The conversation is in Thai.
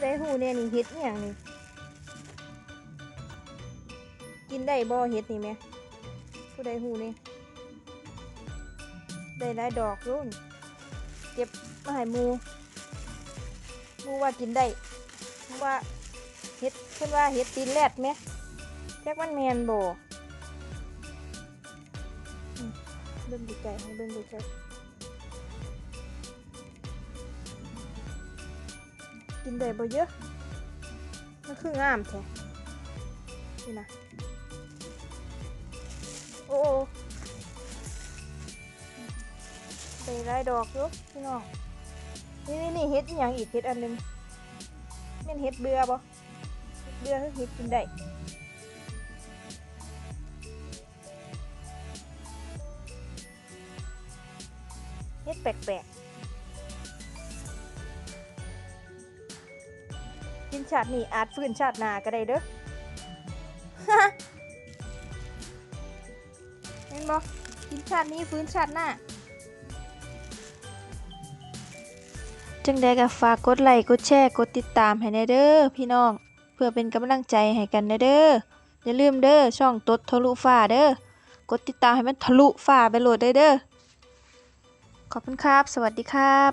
ผู้ใดหูเนี่ยนี่เฮ็ดอย่างนี่กินได้บ่เฮ็ดนี่แหมผู้ใดหูนี่ได้หลายดอกรุ่นเก็บมาให้มูมูว่ากินได้มูว่าเฮ็ดเพิ่นว่าเฮ็ดตีนแรดไหมแจักมันแมนบ่เบิ่งดูใจให้เบิ่งดูใจ กินได้บ่เยอะ มันคืองามแท้นี่นะ โอ้โอ้ได้หลายดอกอยู่พี่น้องนี่นี่นี่เฮ็ดอย่างอีกเฮ็ดอันนึงแม่นเฮ็ดเบื่อบ่เฮ็ดเบื่อคือเฮ็ดกินได้เฮ็ดแปลกๆ กินชาตินี้อาจฟื้นชาติหน้าก็ได้เด้อเห็นบ่กินชาตินี้ฟื้นชาติหน้า จังใดก็ฝากกดไลค์กดแชร์กดติดตามให้แน่เด้อพี่น้อง เพื่อเป็นกำลังใจให้กันแน่เด้ออย่าลืมเด้อช่องตดทะลุฟ้าเด้อกดติดตามให้มันทะลุฟ้าไปโหลดได้เด้อขอบคุณครับ สวัสดีครับ